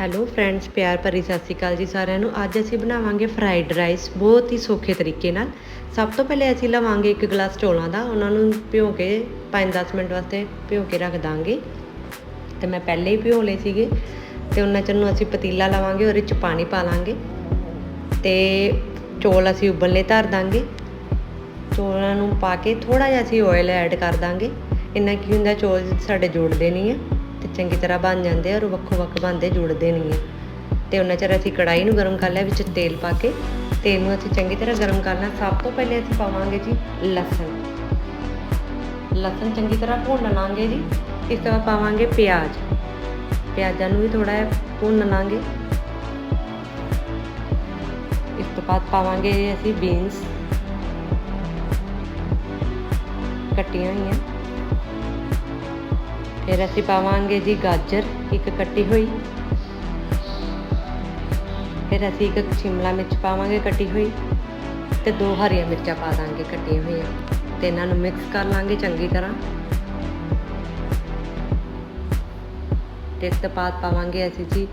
Hello friends ਪਿਆਰ ਭਰੀ ਸਤਿ ਸ਼੍ਰੀ ਅਕਾਲ ਜੀ ਸਾਰਿਆਂ ਨੂੰ। ਅੱਜ ਅਸੀਂ ਬਣਾਵਾਂਗੇ ਫਰਾਈਡ ਰਾਈਸ ਬਹੁਤ ਹੀ ਸੌਖੇ ਤਰੀਕੇ ਨਾਲ। ਸਭ ਤੋਂ ਪਹਿਲੇ ਅਸੀਂ ਲਵਾਂਗੇ ਇੱਕ ਗਲਾਸ ਚੌਲਾਂ ਦਾ। ਉਹਨਾਂ ਨੂੰ ਭਿਓ ਕੇ 5-10 ਮਿੰਟ ਵਾਸਤੇ ਭਿਓ ਕੇ ਰੱਖ ਦਾਂਗੇ। ਤੇ ਮੈਂ ਪਹਿਲੇ ਹੀ ਭਿਓ ਲਏ ਸੀਗੇ। ਤੇ ਉਹਨਾਂ ਚ ਨੂੰ ਅਸੀਂ ਪਤੀਲਾ ਲਵਾਂਗੇ, ਉਹਦੇ ਚ ਪਾਣੀ ਪਾ ਲਾਂਗੇ। ਤੇ ਚੌਲ ਅਸੀਂ ਉਬਲਨੇ ਧਰ ਦਾਂਗੇ। ਚੌਲਾਂ ਨੂੰ ਪਾ ਕੇ ਥੋੜਾ ਜਿਹਾ ਅਸੀਂ ਆਇਲ ਐਡ ਕਰ ਦਾਂਗੇ। ਇੰਨਾ ਕੀ ਹੁੰਦਾ, ਚੌਲ ਸਾਡੇ ਜੁੜਦੇ ਨਹੀਂ ਆ। ਤੇ ਚੰਗੀ ਤਰ੍ਹਾਂ ਬਣ ਜਾਂਦੇ ਆ, ਔਰ ਵੱਖੋ ਵੱਖ ਬਣਦੇ ਜੁੜਦੇ ਨਹੀਂ ਆ। ਤੇ ਉਹਨਾਂ ਚਿਰ ਅਸੀਂ ਕੜਾਈ ਨੂੰ ਗਰਮ ਕਰ ਲਿਆ, ਵਿੱਚ ਤੇਲ ਪਾ ਕੇ। ਤੇਲ ਨੂੰ ਅਸੀਂ ਚੰਗੀ ਤਰ੍ਹਾਂ ਗਰਮ ਕਰਨਾ ਸਭ ਤੋਂ ਪਹਿਲੇ ਅਸੀਂ ਪਾਵਾਂਗੇ ਜੀ ਲਸਣ। ਲਸਣ ਚੰਗੀ ਤਰ੍ਹਾਂ ਭੁੰਨ ਲਾਂਗੇ ਜੀ। ਇਸ ਤੋਂ ਬਾਅਦ ਪਾਵਾਂਗੇ ਪਿਆਜ਼। ਪਿਆਜ਼ਾਂ ਨੂੰ ਵੀ ਥੋੜਾ ਜਿਹਾ ਭੁੰਨ ਲਾਂਗੇ। ਇਸ ਤੋਂ ਬਾਅਦ ਪਾਵਾਂਗੇ ਅਸੀਂ ਬੀਨਸ। ਕੱਟੀਆਂ ਹੋਈਆਂ। ਫਿਰ ਅਸੀਂ ਪਾਵਾਂਗੇ ਜੀ ਗਾਜਰ, ਇੱਕ ਕੱਟੀ ਹੋਈ। ਫਿਰ ਅਸੀਂ ਇੱਕ ਸ਼ਿਮਲਾ ਮਿਰਚ ਪਾਵਾਂਗੇ ਕੱਟੀ ਹੋਈ ਤੇ ਦੋ ਹਰੀਆਂ ਮਿਰਚਾਂ ਪਾ ਦਾਂਗੇ ਕੱਟੀਆਂ ਹੋਈਆਂ। ਤੇ ਇਹਨਾਂ ਨੂੰ ਮਿਕਸ ਕਰ ਲਾਂਗੇ ਚੰਗੀ ਤਰ੍ਹਾਂ। ਤੇ ਇਸ ਤੋਂ ਬਾਅਦ ਪਾਵਾਂਗੇ ਅਸੀਂ ਜੀ